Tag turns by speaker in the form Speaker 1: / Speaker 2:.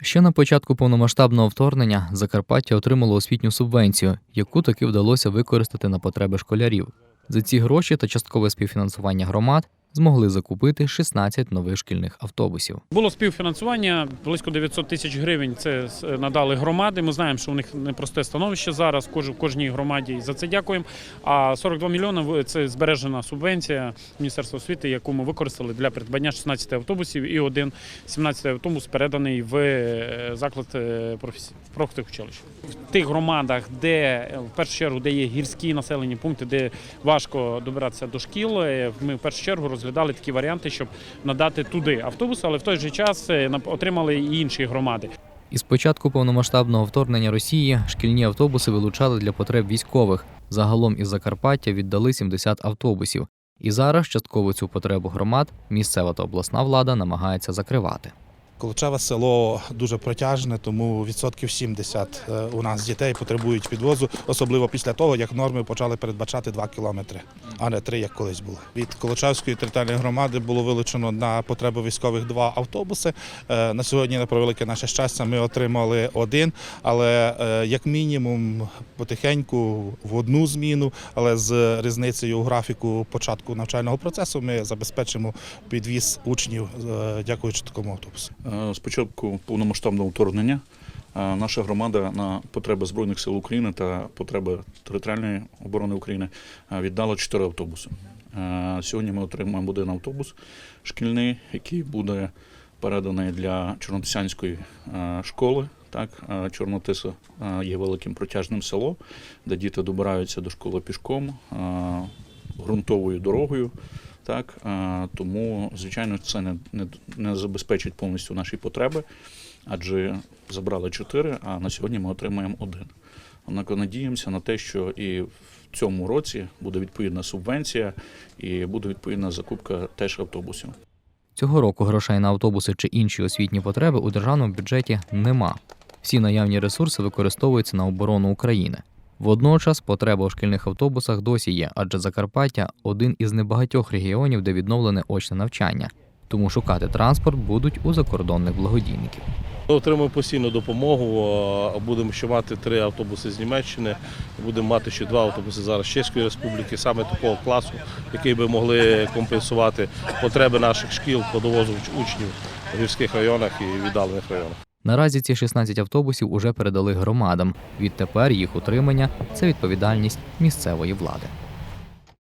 Speaker 1: Ще на початку повномасштабного вторгнення Закарпаття отримало освітню субвенцію, яку таки вдалося використати на потреби школярів. За ці гроші та часткове співфінансування громад змогли закупити 16 нових шкільних автобусів.
Speaker 2: Було співфінансування близько 900 тисяч гривень. Це надали громади. Ми знаємо, що у них непросте становище зараз. в кожній громаді і за це дякуємо. А 42 мільйони це збережена субвенція Міністерства освіти, яку ми використали для придбання 16 автобусів. І один 17 автобус переданий в е, заклад е, профтехучилища. В тих громадах, де е, в першу чергу де є гірські населені пункти, де важко добиратися до шкіл. е, Ми в першу чергу розглядали такі варіанти, щоб надати туди автобуси, але в той же час е, отримали і інші громади.
Speaker 1: Із початку повномасштабного вторгнення Росії шкільні автобуси вилучали для потреб військових. Загалом із Закарпаття віддали 70 автобусів. І зараз частково цю потребу громад місцева та обласна влада намагається закривати.
Speaker 3: Колочеве село дуже протяжне, тому відсотків 70 е, у нас дітей потребують підвозу, особливо після того, як норми почали передбачати 2 кілометри, а не 3, як колись було. Від Колочевської територіальної громади було вилучено на потреби військових два автобуси. Е, На сьогодні, на превелике наше щастя, ми отримали один, але е, як мінімум потихеньку в одну зміну, але з різницею у графіку початку навчального процесу ми забезпечимо підвіз учнів, дякуючи такому автобусу.
Speaker 4: Е, З початку повномасштабного вторгнення е, наша громада на потреби Збройних сил України та потреби територіальної оборони України е, віддала чотири автобуси. Е, Сьогодні ми отримаємо один автобус шкільний, який буде переданий для Чорнотисянської е, школи. Так, е, Чорнотиса е, є великим протяжним село, де діти добираються до школи пішком, е, ґрунтовою дорогою. Так, тому, звичайно, це не, не, не забезпечить повністю наші потреби, адже забрали чотири, а на сьогодні ми отримаємо один. Однак надіємося на те, що і в цьому році буде відповідна субвенція і буде відповідна закупка теж автобусів.
Speaker 1: Цього року грошей на автобуси чи інші освітні потреби у державному бюджеті нема. Всі наявні ресурси використовуються на оборону України. Водночас потреба у шкільних автобусах досі є, адже Закарпаття один із небагатьох регіонів, де відновлене очне навчання. Тому шукати транспорт будуть у закордонних благодійників.
Speaker 5: Отримуємо постійну допомогу. Будемо ще мати три автобуси з Німеччини. Будемо мати ще два автобуси зараз з Чеської Республіки, саме такого класу, які би могли компенсувати потреби наших шкіл по довозу учнів в гірських районах і віддалених районах.
Speaker 1: Наразі ці 16 автобусів уже передали громадам. Відтепер їх утримання це відповідальність місцевої влади.